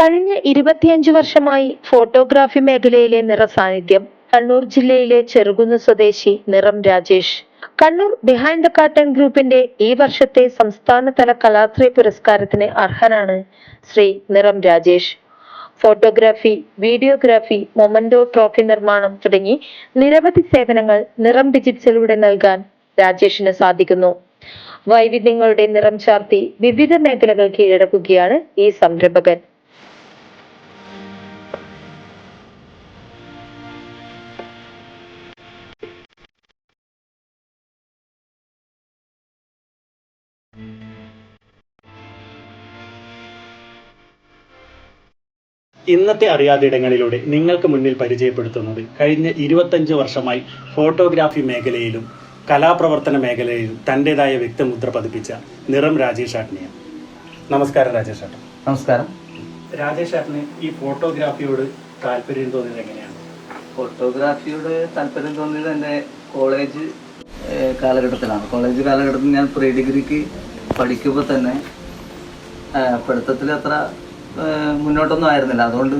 കഴിഞ്ഞ ഇരുപത്തിയഞ്ച് വർഷമായി ഫോട്ടോഗ്രാഫി മേഖലയിലെ നിറസാന്നിധ്യം. കണ്ണൂർ ജില്ലയിലെ ചെറുകുന്ന് സ്വദേശി Niram Rajesh. Kannur behind the curtain ഗ്രൂപ്പിന്റെ ഈ വർഷത്തെ സംസ്ഥാനതല കലാശ്രീ പുരസ്കാരത്തിന് അർഹനാണ് Shri Niram Rajesh. Photography videography memento trophy നിർമ്മാണം തുടങ്ങി നിരവധി സേവനങ്ങൾ നിറം ഡിജിറ്റ്സിലൂടെ നൽകാൻ രാജേഷിന് സാധിക്കുന്നു. വൈവിധ്യങ്ങളുടെ നിറം ചാർത്തി വിവിധ മേഖലകൾ കീഴടക്കുകയാണ് ഈ സംരംഭകൻ. ഇന്നത്തെ അറിയാതിടങ്ങളിലൂടെ നിങ്ങൾക്ക് മുന്നിൽ പരിചയപ്പെടുത്തുന്നത് കഴിഞ്ഞ ഇരുപത്തഞ്ച് വർഷമായി ഫോട്ടോഗ്രാഫി മേഖലയിലും കലാപ്രവർത്തന മേഖലയിലും തന്റെതായ വ്യക്തിമുദ്ര പതിപ്പിച്ച നിറം രാജേഷ് ആട്ടിനെയ നമസ്കാരം രാജേഷ് ആട്ടൻ. നമസ്കാരം. രാജേഷ് ആട്ടിന് ഈ ഫോട്ടോഗ്രാഫിയോട് താല്പര്യം തോന്നിയത് എങ്ങനെയാണ്? ഫോട്ടോഗ്രാഫിയോട് താല്പര്യം തോന്നിയത് എന്റെ കോളേജ് കാലഘട്ടത്തിലാണ്. കോളേജ് കാലഘട്ടത്തിൽ ഞാൻ പ്രീ ഡിഗ്രിക്ക് പഠിക്കുമ്പോൾ തന്നെ പഠിത്തത്തിൽ അത്ര മുന്നോട്ടൊന്നും ആയിരുന്നില്ല. അതുകൊണ്ട്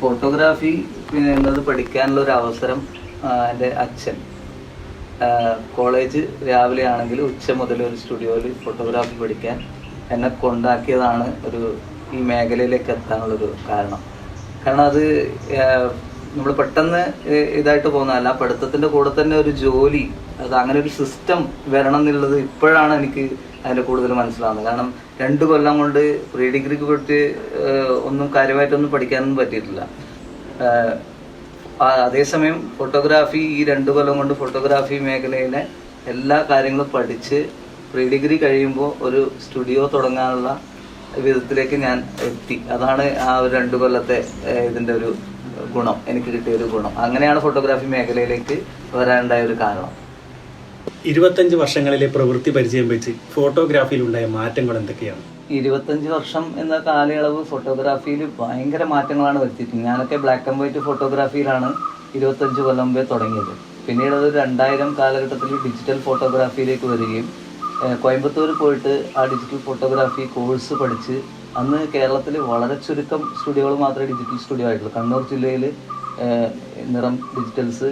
ഫോട്ടോഗ്രാഫി പിന്നെ എന്നത് പഠിക്കാനുള്ള ഒരു അവസരം എന്റെ അച്ഛൻ. കോളേജ് രാവിലെ ആണെങ്കിൽ ഉച്ച മുതൽ ഒരു സ്റ്റുഡിയോയിൽ ഫോട്ടോഗ്രാഫി പഠിക്കാൻ എന്നെ കൊണ്ടാക്കിയതാണ് ഒരു ഈ മേഖലയിലേക്ക് എത്താനുള്ളൊരു കാരണം. കാരണം അത് നമ്മൾ പെട്ടെന്ന് ഇതായിട്ട് പോകുന്നതല്ല. പഠിത്തത്തിന്റെ കൂടെ തന്നെ ഒരു ജോലി അത് അങ്ങനെ ഒരു സിസ്റ്റം വരണം എന്നുള്ളത് ഇപ്പോഴാണ് എനിക്ക് അതിന്റെ കൂടുതൽ മനസ്സിലാവുന്നത്. കാരണം രണ്ട് കൊല്ലം കൊണ്ട് പ്രീ ഡിഗ്രിക്ക് പറ്റി ഒന്നും കാര്യമായിട്ടൊന്നും പഠിക്കാനൊന്നും പറ്റിയിട്ടില്ല. അതേസമയം ഫോട്ടോഗ്രാഫി ഈ രണ്ട് കൊല്ലം കൊണ്ട് ഫോട്ടോഗ്രാഫി മേഖലയിലെ എല്ലാ കാര്യങ്ങളും പഠിച്ച് പ്രീ ഡിഗ്രി കഴിയുമ്പോൾ ഒരു സ്റ്റുഡിയോ തുടങ്ങാനുള്ള വിധത്തിലേക്ക് ഞാൻ എത്തി. അതാണ് ആ ഒരു രണ്ട് കൊല്ലത്തെ ഇതിന്റെ ഒരു ഗുണം എനിക്ക് കിട്ടിയ ഒരു ഗുണം. അങ്ങനെയാണ് ഫോട്ടോഗ്രാഫി മേഖലയിലേക്ക് വരാനുണ്ടായ ഒരു കാരണം. ഇരുപത്തഞ്ച് വർഷങ്ങളിലെ പ്രവൃത്തി പരിചയം വെച്ച് ഫോട്ടോഗ്രാഫിയിലുണ്ടായ മാറ്റങ്ങൾ എന്തൊക്കെയാണ്? ഇരുപത്തഞ്ച് വർഷം എന്ന കാലയളവ് ഫോട്ടോഗ്രാഫിയിൽ ഭയങ്കര മാറ്റങ്ങളാണ് വരുത്തിയിട്ടുള്ളത്. ഞാനൊക്കെ ബ്ലാക്ക് ആൻഡ് വൈറ്റ് ഫോട്ടോഗ്രാഫിയിലാണ് ഇരുപത്തഞ്ച് കൊല്ലം മുമ്പേ തുടങ്ങിയത്. പിന്നീട് അത് രണ്ടായിരം കാലഘട്ടത്തിൽ ഡിജിറ്റൽ ഫോട്ടോഗ്രാഫിയിലേക്ക് വരികയും കോയമ്പത്തൂർ പോയിട്ട് ആ ഡിജിറ്റൽ ഫോട്ടോഗ്രാഫി കോഴ്സ് പഠിച്ച് അന്ന് കേരളത്തിൽ വളരെ ചുരുക്കം സ്റ്റുഡിയോകൾ മാത്രമേ ഡിജിറ്റൽ സ്റ്റുഡിയോ ആയിട്ടുള്ളൂ. കണ്ണൂർ ജില്ലയിൽ നിറം ഡിജിറ്റൽസ്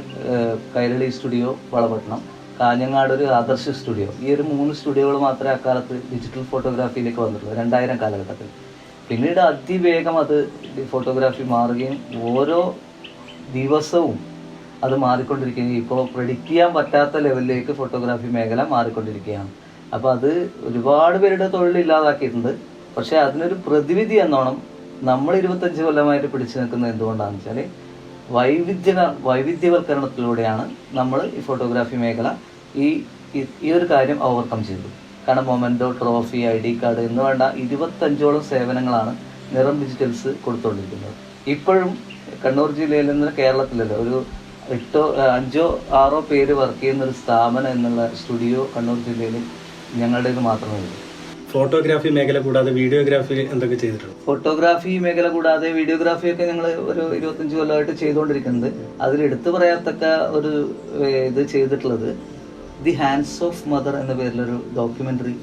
കൈരളി സ്റ്റുഡിയോ വളപട്ടണം കാഞ്ഞങ്ങാട് ഒരു ആദർശ സ്റ്റുഡിയോ. ഈ ഒരു മൂന്ന് സ്റ്റുഡിയോകൾ മാത്രമേ അക്കാലത്ത് ഡിജിറ്റൽ ഫോട്ടോഗ്രാഫിയിലേക്ക് വന്നിട്ടുള്ളൂ. രണ്ടായിരം കാലഘട്ടത്തിൽ. പിന്നീട് അതിവേഗം അത് ഫോട്ടോഗ്രാഫി മാറുകയും ഓരോ ദിവസവും അത് മാറിക്കൊണ്ടിരിക്കുകയും ഇപ്പോൾ പ്രെഡിക്റ്റ് ചെയ്യാൻ പറ്റാത്ത ലെവലിലേക്ക് ഫോട്ടോഗ്രാഫി മേഖല മാറിക്കൊണ്ടിരിക്കുകയാണ്. അപ്പോൾ അത് ഒരുപാട് പേരുടെ തൊഴിൽ ഇല്ലാതാക്കിയിട്ടുണ്ട്. പക്ഷേ അതിനൊരു പ്രതിവിധി എന്നോണം നമ്മൾ ഇരുപത്തഞ്ച് കൊല്ലമായിട്ട് പിടിച്ചു നിൽക്കുന്നത് എന്തുകൊണ്ടാണെന്ന് വെച്ചാൽ വൈവിധ്യ വൈവിധ്യവൽക്കരണത്തിലൂടെയാണ് നമ്മൾ ഈ ഫോട്ടോഗ്രാഫി മേഖല ഈ ഈ- ഒരു കാര്യം ഓവർകം ചെയ്തത്. കാരണം memento trophy I D card എന്ന് വേണ്ട ഇരുപത്തഞ്ചോളം സേവനങ്ങളാണ് നിറം ഡിജിറ്റൽസ് കൊടുത്തുകൊണ്ടിരിക്കുന്നത് ഇപ്പോഴും കണ്ണൂർ ജില്ലയിൽ നിന്ന് കേരളത്തിലല്ല ഒരു എട്ടോ അഞ്ചോ ആറോ പേര് വർക്ക് ചെയ്യുന്ന ഒരു സ്ഥാപനം എന്നുള്ള സ്റ്റുഡിയോ കണ്ണൂർ ജില്ലയിൽ ഞങ്ങളുടേത് മാത്രമേ ഉള്ളൂ. ഫോട്ടോഗ്രാഫി മേഖല കൂടാതെ വീഡിയോഗ്രാഫി എന്തൊക്കെ ചെയ്തിട്ടുണ്ട്? ഫോട്ടോഗ്രാഫി മേഖല കൂടാതെ വീഡിയോഗ്രാഫി ഒക്കെ ഞങ്ങൾ ഒരു ഇരുപത്തഞ്ച് കൊല്ലമായിട്ട് ചെയ്തുകൊണ്ടിരിക്കുന്നത് അതിൽ എടുത്തു പറയാത്തക്ക ഒരു ഇത് ചെയ്തിട്ടുള്ളത് ദി ഹാൻഡ്സ് ഓഫ് മദർ എന്ന പേരിലൊരു ഡോക്യുമെന്ററി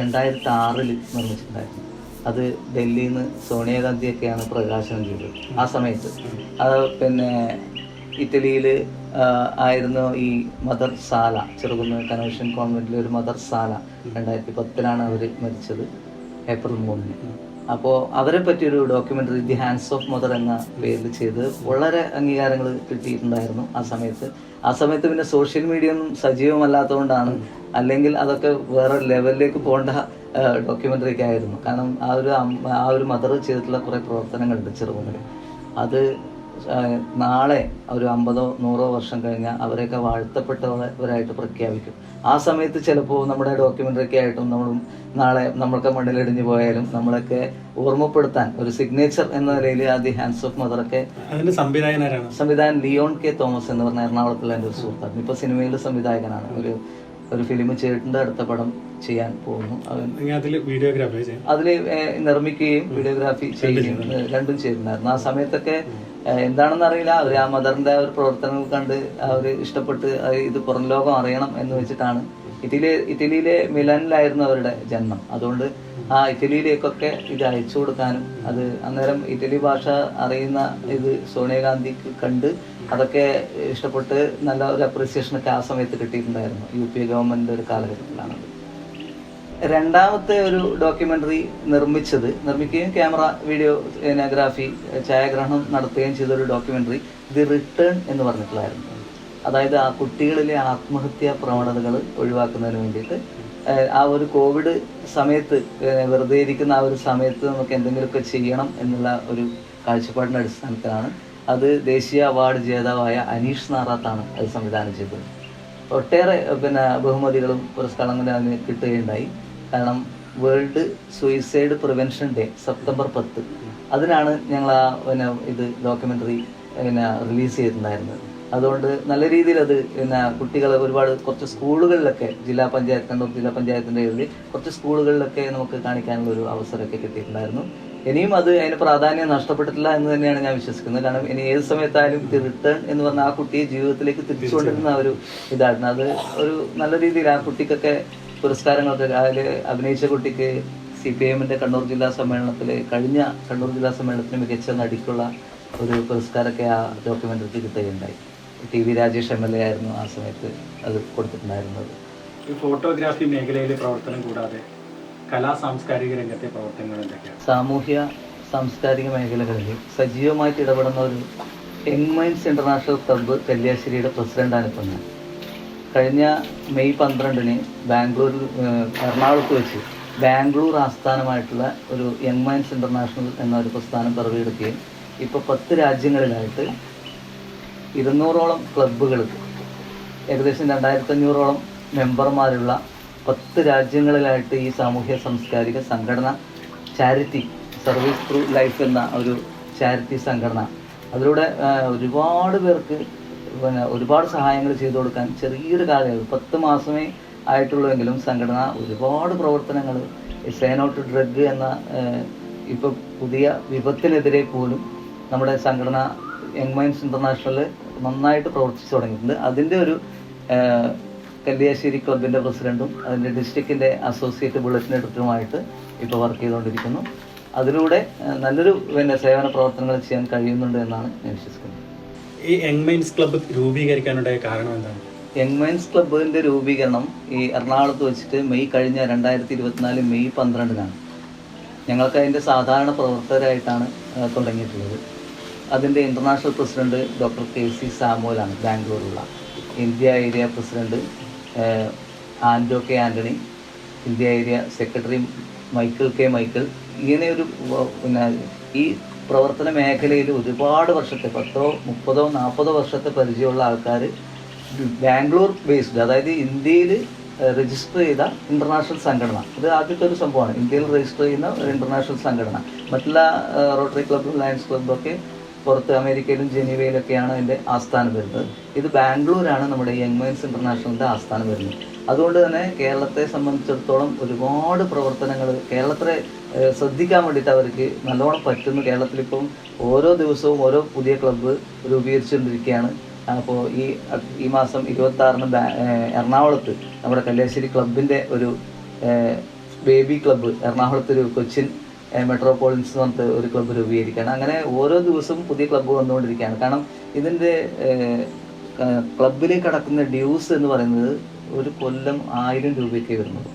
രണ്ടായിരത്തി ആറിൽ നിർമ്മിച്ചിട്ടുണ്ടായിരുന്നു. അത് ഡൽഹിയിൽ നിന്ന് സോണിയാഗാന്ധിയൊക്കെയാണ് പ്രകാശനം ചെയ്തത് ആ സമയത്ത്. അത് പിന്നെ ഇറ്റലിയിൽ ആയിരുന്നു ഈ മദർ സാല ചെറുകുന്ന് കൺവെൻഷൻ കോൺവെന്റിലെ ഒരു മദർ സാല രണ്ടായിരത്തി പത്തിലാണ് അവർ മരിച്ചത് ഏപ്രിൽ മൂന്നിന്. അപ്പോൾ അവരെ പറ്റിയൊരു documentary the hands of mother എന്ന പേരിൽ ചെയ്ത് വളരെ അംഗീകാരങ്ങൾ കിട്ടിയിട്ടുണ്ടായിരുന്നു ആ സമയത്ത്. ആ സമയത്ത് പിന്നെ സോഷ്യൽ മീഡിയ ഒന്നും സജീവമല്ലാത്തതുകൊണ്ടാണ് അല്ലെങ്കിൽ അതൊക്കെ വേറെ ലെവലിലേക്ക് പോകേണ്ട ഡോക്യുമെന്ററിക്ക് ആയിരുന്നു. കാരണം ആ ഒരു ആ ഒരു മദർ ചെയ്തിട്ടുള്ള കുറേ പ്രവർത്തനങ്ങളുണ്ട് ചെറുകുന്നിൽ അത് നാളെ ഒരു അമ്പതോ നൂറോ വർഷം കഴിഞ്ഞാൽ അവരെയൊക്കെ വാഴ്ത്തപ്പെട്ടവരായിട്ട് പ്രഖ്യാപിക്കും. ആ സമയത്ത് ചിലപ്പോൾ നമ്മുടെ ഡോക്യുമെന്ററി ഒക്കെ ആയിട്ടും നമ്മളും നാളെ നമ്മൾക്ക് മണ്ണിലിടിഞ്ഞു പോയാലും നമ്മളൊക്കെ ഓർമ്മപ്പെടുത്താൻ ഒരു സിഗ്നേച്ചർ എന്ന നിലയിൽ ആ ദി ഹാൻഡ്സ് ഓഫ് മദറൊക്കെ സംവിധായകനാണ് സംവിധായകൻ ലിയോൺ കെ തോമസ് എന്ന് പറഞ്ഞ എറണാകുളത്തുള്ള എന്റെ ഒരു സുഹൃത്താണ് ഇപ്പൊ സിനിമയിലെ സംവിധായകനാണ്. ഒരു ഒരു ഫിലിം ചെയ്തിട്ടുണ്ട്. അടുത്ത പടം ചെയ്യാൻ പോകുന്നു. അവൻ അതിൽ വീഡിയോഗ്രാഫി ചെയ്യും. അതിൽ നിർമ്മിക്കുകയും വീഡിയോഗ്രാഫി ചെയ്യുകയും രണ്ടും ചെയ്തിട്ടുണ്ടായിരുന്നു. ആ സമയത്തൊക്കെ എന്താണെന്ന് അറിയില്ല. അവർ ആ മദറിന്റെ ആ ഒരു പ്രവർത്തനങ്ങൾ കണ്ട് അവർ ഇഷ്ടപ്പെട്ട് ഇത് പുറം ലോകം അറിയണം എന്ന് വെച്ചിട്ടാണ്. ഇറ്റലി ഇറ്റലിയിലെ മിലാനിലായിരുന്നു അവരുടെ ജന്മം. അതുകൊണ്ട് ആ ഇറ്റലിയിലേക്കൊക്കെ ഇത് അയച്ചു കൊടുക്കാനും അത് അന്നേരം ഇറ്റലി ഭാഷ അറിയുന്ന ഇത് സോണിയാഗാന്ധിക്ക് കണ്ട് അതൊക്കെ ഇഷ്ടപ്പെട്ട് നല്ല ഒരു അപ്രീസിയേഷൻ ഒക്കെ ആ സമയത്ത് കിട്ടിയിട്ടുണ്ടായിരുന്നു. യു പി എ ഗവൺമെന്റ് ഒരു കാലഘട്ടത്തിലാണ്. രണ്ടാമത്തെ ഒരു ഡോക്യുമെന്ററി നിർമ്മിച്ചത് നിർമ്മിക്കുകയും ക്യാമറ വീഡിയോ ഗ്രാഫി ഛായാഗ്രഹണം നടത്തുകയും ചെയ്ത ഒരു ഡോക്യുമെന്ററി ദി റിട്ടേൺ എന്ന് പറഞ്ഞിട്ടുള്ളായിരുന്നു അതായത് ആ കുട്ടികളിലെ ആത്മഹത്യാ പ്രവണതകൾ ഒഴിവാക്കുന്നതിന് വേണ്ടിയിട്ട് ആ ഒരു കോവിഡ് സമയത്ത് വെറുതെ ഇരിക്കുന്ന ആ ഒരു സമയത്ത് നമുക്ക് എന്തെങ്കിലുമൊക്കെ ചെയ്യണം എന്നുള്ള ഒരു കാഴ്ചപ്പാടിന്റെ അടിസ്ഥാനത്തിലാണ് അത് ദേശീയ അവാർഡ് ജേതാവായ അനീഷ് നാറാത്താണ് അത് സംവിധാനം ചെയ്തത്. ഒട്ടേറെ പിന്നെ ബഹുമതികളും പുരസ്കാരങ്ങളും അതിന് കിട്ടുകയുണ്ടായി. കാരണം world suicide prevention day September പത്ത്. അതിനാണ് ഞങ്ങൾ ആ പിന്നെ ഇത് ഡോക്യുമെന്ററി പിന്നെ റിലീസ് ചെയ്തിട്ടുണ്ടായിരുന്നത്. അതുകൊണ്ട് നല്ല രീതിയിൽ അത് പിന്നെ കുട്ടികളെ ഒരുപാട് കുറച്ച് സ്കൂളുകളിലൊക്കെ ജില്ലാ പഞ്ചായത്ത് കണ്ടും ജില്ലാ പഞ്ചായത്തിന്റെ കീഴിൽ കുറച്ച് സ്കൂളുകളിലൊക്കെ നമുക്ക് കാണിക്കാനുള്ള ഒരു അവസരമൊക്കെ കിട്ടിയിട്ടുണ്ടായിരുന്നു. ഇനിയും അത് അതിന് പ്രാധാന്യം നഷ്ടപ്പെട്ടിട്ടില്ല എന്ന് തന്നെയാണ് ഞാൻ വിശ്വസിക്കുന്നത്. കാരണം ഇനി ഏത് സമയത്തായാലും ഇത് റിട്ടേൺ എന്ന് പറഞ്ഞ ആ കുട്ടിയെ ജീവിതത്തിലേക്ക് തിരിച്ചുകൊണ്ടിരുന്ന ഒരു ഇതായിരുന്നു. അത് ഒരു നല്ല രീതിയിൽ ആ കുട്ടിക്കൊക്കെ പുരസ്കാരങ്ങളൊക്കെ അതിൽ അഭിനയിച്ച കുട്ടിക്ക് സി പി എമ്മിന്റെ കണ്ണൂർ ജില്ലാ സമ്മേളനത്തിൽ കഴിഞ്ഞ കണ്ണൂർ ജില്ലാ സമ്മേളനത്തിന് മികച്ച നടിക്കുള്ള ഒരു പുരസ്കാരമൊക്കെ ആ ഡോക്യുമെന്ററിക്ക് കിട്ടുകയുണ്ടായി. T V Rajesh M L A ആയിരുന്നു ആ സമയത്ത് അത് കൊടുത്തിട്ടുണ്ടായിരുന്നത്. ഈ ഫോട്ടോഗ്രാഫി മേഖലയിലെ പ്രവർത്തനം കൂടാതെ കലാ സാംസ്കാരിക രംഗത്തെ പ്രവർത്തനങ്ങൾ എന്തൊക്കെയാണ്? സാമൂഹ്യ സാംസ്കാരിക മേഖലകളിൽ സജീവമായിട്ട് ഇടപെടുന്ന ഒരു യങ് മൈൻഡ്സ് ഇന്റർനാഷണൽ ക്ലബ്ബ് കല്യാശ്ശേരിയുടെ പ്രസിഡന്റാണ് ഇപ്പം ഞാൻ കഴിഞ്ഞ മെയ് പന്ത്രണ്ടിന് ബാംഗ്ലൂരിൽ എറണാകുളത്ത് വെച്ച് ബാംഗ്ലൂർ ആസ്ഥാനമായിട്ടുള്ള ഒരു യങ് മൈൻഡ്സ് ഇന്റർനാഷണൽ എന്ന ഒരു പ്രസ്ഥാനം പിറവിയെടുക്കുകയും ഇപ്പോൾ പത്ത് രാജ്യങ്ങളിലായിട്ട് ഇരുന്നൂറോളം ക്ലബ്ബുകൾ ഏകദേശം രണ്ടായിരത്തി അഞ്ഞൂറോളം മെമ്പർമാരുള്ള പത്ത് രാജ്യങ്ങളിലായിട്ട് ഈ സാമൂഹ്യ സാംസ്കാരിക സംഘടന ചാരിറ്റി സർവീസ് ത്രൂ ലൈഫ് എന്ന ഒരു ചാരിറ്റി സംഘടന. അതിലൂടെ ഒരുപാട് പേർക്ക് പിന്നെ ഒരുപാട് സഹായങ്ങൾ ചെയ്തു കൊടുക്കാൻ ചെറിയൊരു കാലയളവ് പത്ത് മാസമേ ആയിട്ടുള്ളൂവെങ്കിലും സംഘടന ഒരുപാട് പ്രവർത്തനങ്ങൾ സേനോട്ട് ഡ്രഗ് എന്ന ഇപ്പോൾ പുതിയ വിപത്തിനെതിരെ പോലും നമ്മുടെ സംഘടന യങ് മൈൻസ് ഇന്റർനാഷണൽ നന്നായിട്ട് പ്രവർത്തിച്ചു തുടങ്ങിയിട്ടുണ്ട്. അതിന്റെ ഒരു കല്യാശ്ശേരി ക്ലബിന്റെ പ്രസിഡന്റും അതിന്റെ ഡിസ്ട്രിക്റ്റിന്റെ അസോസിയേറ്റ് ബുള്ളറ്റിൻ എഡിറ്ററുമായിട്ട് ഇപ്പോൾ വർക്ക് ചെയ്തുകൊണ്ടിരിക്കുന്നു. അതിലൂടെ നല്ലൊരു പിന്നെ സേവന പ്രവർത്തനങ്ങൾ ചെയ്യാൻ കഴിയുന്നുണ്ട് എന്നാണ് ഞാൻ വിശ്വസിക്കുന്നത്. ഈ യങ് മൈൻസ് ക്ലബ്ബ് രൂപീകരിക്കാനുള്ള കാരണം എന്താണ്? യങ് മൈൻസ് ക്ലബിന്റെ രൂപീകരണം ഈ എറണാകുളത്ത് വെച്ചിട്ട് മെയ് കഴിഞ്ഞ രണ്ടായിരത്തി ഇരുപത്തിനാല് മെയ് പന്ത്രണ്ടിനാണ്. ഞങ്ങൾക്ക് അതിന്റെ സാധാരണ പ്രവർത്തകരായിട്ടാണ് തുടങ്ങിയിട്ടുള്ളത്. അതിന്റെ international president doctor K C സാമുവലാണ് ബാംഗ്ലൂരുള്ള. India area president Ando K Antony India area secretary Michael K Michael. ഇങ്ങനെ ഒരു പിന്നെ ഈ പ്രവർത്തന മേഖലയിൽ ഒരുപാട് വർഷത്തെ പത്തോ മുപ്പതോ നാൽപ്പതോ വർഷത്തെ പരിചയമുള്ള ആൾക്കാർ ബാംഗ്ലൂർ ബേസ്ഡ് അതായത് ഇന്ത്യയിൽ രജിസ്റ്റർ ചെയ്ത ഇന്റർനാഷണൽ സംഘടന. ഇത് ആദ്യത്തെ ഒരു സംഭവമാണ്. ഇന്ത്യയിൽ രജിസ്റ്റർ ചെയ്യുന്ന ഒരു ഇന്റർനാഷണൽ സംഘടന. മറ്റുള്ള റോട്ടറി ക്ലബ്ബും ലയൺസ് ക്ലബ്ബും ഒക്കെ പുറത്ത് അമേരിക്കയിലും ജനീവയിലൊക്കെയാണ് അതിന്റെ ആസ്ഥാനം വരുന്നത്. ഇത് ബാംഗ്ലൂരാണ് നമ്മുടെ യങ് മൈൻസ് ഇന്റർനാഷണലിന്റെ ആസ്ഥാനം വരുന്നത്. അതുകൊണ്ട് തന്നെ കേരളത്തെ സംബന്ധിച്ചിടത്തോളം ഒരുപാട് പ്രവർത്തനങ്ങൾ കേരളത്തെ ശ്രദ്ധിക്കാൻ വേണ്ടിയിട്ട് അവർക്ക് നല്ലോണം പറ്റുന്നു. കേരളത്തിലിപ്പം ഓരോ ദിവസവും ഓരോ പുതിയ ക്ലബ്ബ് രൂപീകരിച്ചുകൊണ്ടിരിക്കുകയാണ്. അപ്പോൾ ഈ ഈ മാസം ഇരുപത്തി ആറിന് എറണാകുളത്ത് നമ്മുടെ കല്യാശ്ശേരി ക്ലബിന്റെ ഒരു ബേബി ക്ലബ്ബ് എറണാകുളത്തൊരു കൊച്ചിൻ ഏഹ്, മെട്രോപോളിറ്റൻസ് എന്ന് പറഞ്ഞിട്ട് ഒരു ക്ലബ്ബ് രൂപീകരിക്കുകയാണ്. അങ്ങനെ ഓരോ ദിവസവും പുതിയ ക്ലബ്ബ് വന്നുകൊണ്ടിരിക്കുകയാണ്. കാരണം ഇതിന്റെ ക്ലബിലേക്ക് കടക്കുന്ന ഡ്യൂസ് എന്ന് പറയുന്നത് ഒരു കൊല്ലം ആയിരം രൂപയൊക്കെ വരുന്നത്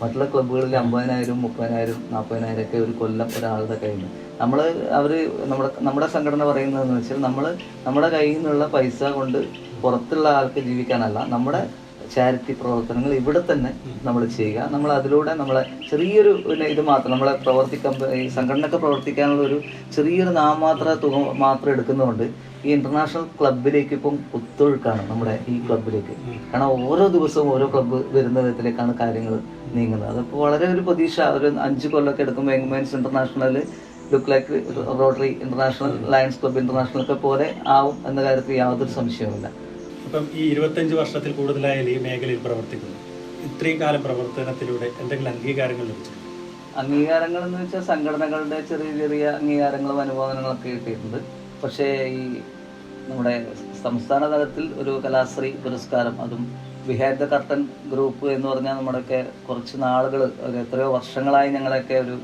മറ്റുള്ള ക്ലബ്ബുകളിൽ അമ്പതിനായിരം മുപ്പതിനായിരം നാൽപ്പതിനായിരം ഒക്കെ ഒരു കൊല്ലം ഒരാളുടെ കയ്യിൽ നിന്ന്. നമ്മൾ അവർ നമ്മുടെ നമ്മുടെ സംഘടന പറയുന്നതെന്ന് വെച്ചാൽ നമ്മൾ നമ്മുടെ കയ്യിൽ നിന്നുള്ള പൈസ കൊണ്ട് പുറത്തുള്ള ആൾക്ക് ജീവിക്കാനല്ല നമ്മുടെ ചാരിറ്റി പ്രവർത്തനങ്ങൾ ഇവിടെ തന്നെ നമ്മൾ ചെയ്യുക. നമ്മൾ അതിലൂടെ നമ്മളെ ചെറിയൊരു പിന്നെ ഇത് മാത്രം നമ്മളെ പ്രവർത്തിക്കാൻ ഈ സംഘടനയൊക്കെ പ്രവർത്തിക്കാനുള്ള ഒരു ചെറിയൊരു നാമമാത്ര തുക മാത്രം എടുക്കുന്നതുകൊണ്ട് ഈ ഇന്റർനാഷണൽ ക്ലബിലേക്ക് ഇപ്പം ഒത്തൊഴുക്കാണ് നമ്മുടെ ഈ ക്ലബിലേക്ക് കാരണം ഓരോ ദിവസവും ഓരോ ക്ലബ്ബ് വരുന്ന വിധത്തിലേക്കാണ് കാര്യങ്ങൾ നീങ്ങുന്നത്. അതിപ്പോൾ വളരെ ഒരു പ്രതീക്ഷ. ഒരു അഞ്ച് കൊല്ലമൊക്കെ എടുക്കുമ്പോൾ young men's international look like Rotary international Lions club international ഒക്കെ പോലെ ആവും എന്ന കാര്യത്തിൽ യാതൊരു സംശയവുമില്ല. അപ്പം ഈ ഇരുപത്തഞ്ച് വർഷത്തിൽ കൂടുതലായ ഈ മേഖലയിൽ പ്രവർത്തിക്കുന്നു. ഇത്രയും കാലം പ്രവർത്തനത്തിലൂടെ എന്തെങ്കിലും അംഗീകാരങ്ങൾ ലഭിച്ചിട്ടുണ്ട്? അംഗീകാരങ്ങൾ എന്ന് വെച്ചാൽ സംഘടനകളുടെ ചെറിയ ചെറിയ അംഗീകാരങ്ങളും അനുമോദനങ്ങളൊക്കെ കിട്ടിയിട്ടുണ്ട്. പക്ഷേ ഈ നമ്മുടെ സംസ്ഥാന തലത്തിൽ ഒരു കലാശ്രീ പുരസ്കാരം അതും ബിഹൈൻഡ് ദ കർട്ടൻ ഗ്രൂപ്പ് എന്ന് പറഞ്ഞാൽ നമ്മുടെയൊക്കെ കുറച്ച് നാളുകൾ ഒരു എത്രയോ വർഷങ്ങളായി ഞങ്ങളൊക്കെ ഒരു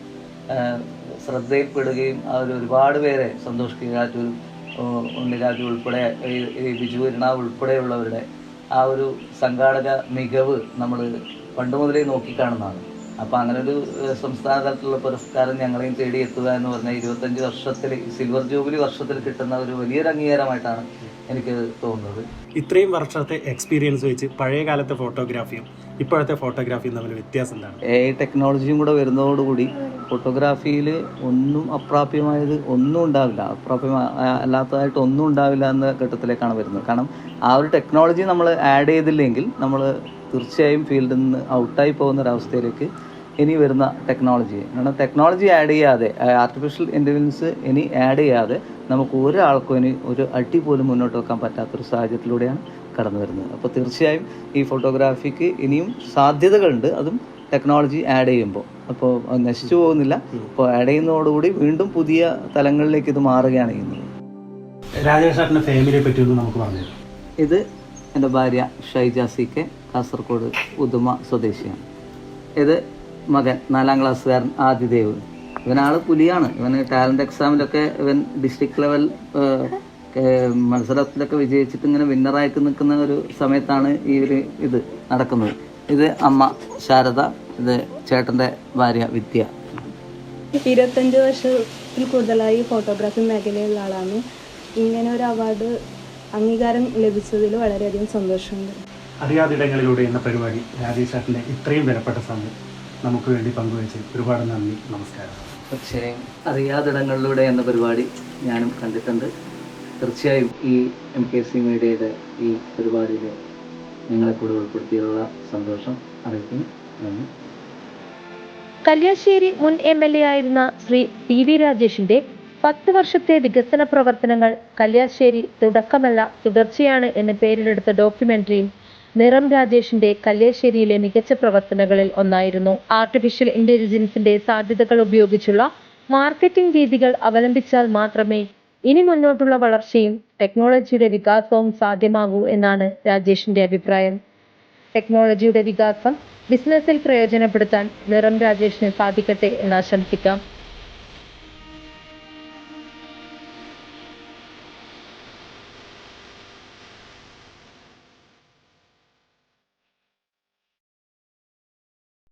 ശ്രദ്ധയിൽപ്പെടുകയും അവർ ഒരുപാട് പേരെ സന്തോഷിക്കുകയും കീഴാറ്റൂർ ഉണ്ണിരാജു ഉൾപ്പെടെ ബിജു എരണാവ് ഉൾപ്പെടെയുള്ളവരുടെ ആ ഒരു സംഘാടക മികവ് നമ്മൾ പണ്ട് മുതലേ നോക്കിക്കാണുന്നതാണ്. അപ്പോൾ അങ്ങനെ ഒരു സംസ്ഥാന തലത്തിലുള്ള പുരസ്കാരം ഞങ്ങളെയും തേടി എത്തുക എന്ന് പറഞ്ഞാൽ ഇരുപത്തഞ്ച് വർഷത്തിൽ സിൽവർ ജൂബിലി വർഷത്തിൽ കിട്ടുന്ന ഒരു വലിയൊരു അംഗീകാരമായിട്ടാണ് എനിക്ക് തോന്നുന്നത്. ഇത്രയും വർഷത്തെ എക്സ്പീരിയൻസ് വെച്ച് പഴയ കാലത്തെ ഫോട്ടോഗ്രാഫിയും ഇപ്പോഴത്തെ ഫോട്ടോഗ്രാഫിയും തമ്മിൽ വ്യത്യാസം എന്താണ്? എ ഐ ടെക്നോളജിയും കൂടെ വരുന്നതോടുകൂടി ഫോട്ടോഗ്രാഫിയിൽ ഒന്നും അപ്രാപ്യമായത് ഒന്നും ഉണ്ടാവില്ല. അപ്രാപ്യം അല്ലാത്തതായിട്ട് ഒന്നും ഉണ്ടാവില്ല എന്ന ഘട്ടത്തിലേക്കാണ് വരുന്നത്. കാരണം ആ ഒരു ടെക്നോളജി നമ്മൾ ആഡ് ചെയ്തില്ലെങ്കിൽ നമ്മൾ തീർച്ചയായും ഫീൽഡിൽ നിന്ന് ഔട്ടായി പോകുന്ന ഒരവസ്ഥയിലേക്ക് ഇനി വരുന്ന ടെക്നോളജി. കാരണം ടെക്നോളജി ആഡ് ചെയ്യാതെ ആർട്ടിഫിഷ്യൽ ഇന്റലിജൻസ് ഇനി ആഡ് ചെയ്യാതെ നമുക്ക് ഒരാൾക്കും ഇനി ഒരു അടി പോലും മുന്നോട്ട് വെക്കാൻ പറ്റാത്തൊരു സാഹചര്യത്തിലൂടെയാണ് കടന്നു വരുന്നത്. അപ്പോൾ തീർച്ചയായും ഈ ഫോട്ടോഗ്രാഫിക്ക് ഇനിയും സാധ്യതകളുണ്ട്. അതും ടെക്നോളജി ആഡ് ചെയ്യുമ്പോൾ. അപ്പോൾ നശിച്ചു പോകുന്നില്ല. അപ്പോൾ ആഡ് ചെയ്യുന്നതോടുകൂടി വീണ്ടും പുതിയ തലങ്ങളിലേക്ക് ഇത് മാറുകയാണ് ചെയ്യുന്നത്. രാജേഷ് ഫാമിലിയെ പറ്റി ഒന്ന് നമുക്ക് പറഞ്ഞു ഇത് എന്റെ ഭാര്യ ഷൈജ സി കെ കാസർഗോഡ് ഉദുമ സ്വദേശിയാണ്. ഇത് മകൻ നാലാം ക്ലാസ്സുകാരൻ ആദിദേവ്. ഇവനാൾ പുലിയാണ്. ഇവന് ടാലന്റ് എക്സാമിലൊക്കെ ഇവൻ ഡിസ്ട്രിക്ട് ലെവൽ മത്സരത്തിലൊക്കെ വിജയിച്ചിട്ട് ഇങ്ങനെ വിന്നറായിട്ട് നിൽക്കുന്ന ഒരു സമയത്താണ് ഈ ഒരു ഇത് നടക്കുന്നത്. ഇത് അമ്മ ശാരദ ഇത് ചേട്ടന്റെ ഭാര്യ വിദ്യ. ഇരുപത്തഞ്ച് വർഷത്തിൽ കൂടുതലായി ഫോട്ടോഗ്രാഫി മേഖലയിലുള്ള ആളാണ്. ഇങ്ങനെ ഒരു അവാർഡ് അംഗീകാരം ലഭിച്ചതിൽ വളരെയധികം സന്തോഷമുണ്ട്. അറിയാതിടങ്ങളിലൂടെ എന്ന പരിപാടി രാജേഷ് ചേട്ടന്റെ ഇത്രയും വിലപ്പെട്ട സമയം നമുക്ക് വേണ്ടി പങ്കുവച്ച് ഒരുപാട് നന്ദി നമസ്കാരം. തീർച്ചയായും അറിയാതിടങ്ങളിലൂടെ എന്ന പരിപാടി ഞാനും കണ്ടിട്ടുണ്ട്. തീർച്ചയായും ഈ എം കെ സി മീഡിയയുടെ ഈ പരിപാടിയിൽ നിങ്ങളെ കൂടെ ഉൾപ്പെടുത്തിയുള്ള സന്തോഷം അറിയിക്കുന്നു. കല്യാശ്ശേരി മുൻ എം എൽ എ ആയിരുന്ന ശ്രീ പി വി രാജേഷിന്റെ പത്ത് വർഷത്തെ വികസന പ്രവർത്തനങ്ങൾ കല്യാശ്ശേരി തുടക്കമല്ല തുടർച്ചയാണ് എന്ന പേരിലെടുത്ത ഡോക്യുമെന്ററിയും നിറം രാജേഷിന്റെ കല്യാശ്ശേരിയിലെ മികച്ച പ്രവർത്തനങ്ങളിൽ ഒന്നായിരുന്നു. ആർട്ടിഫിഷ്യൽ ഇന്റലിജൻസിന്റെ സാധ്യതകൾ ഉപയോഗിച്ചുള്ള മാർക്കറ്റിംഗ് രീതികൾ അവലംബിച്ചാൽ മാത്രമേ ഇനി മുന്നോട്ടുള്ള വളർച്ചയും ടെക്നോളജിയുടെ വികാസവും സാധ്യമാകൂ എന്നാണ് രാജേഷിന്റെ അഭിപ്രായം. ടെക്നോളജിയുടെ വികാസം ബിസിനസ്സിൽ പ്രയോജനപ്പെടുത്താൻ നിറം രാജേഷിന് സാധിക്കട്ടെ എന്ന് ആശംസിക്കാം.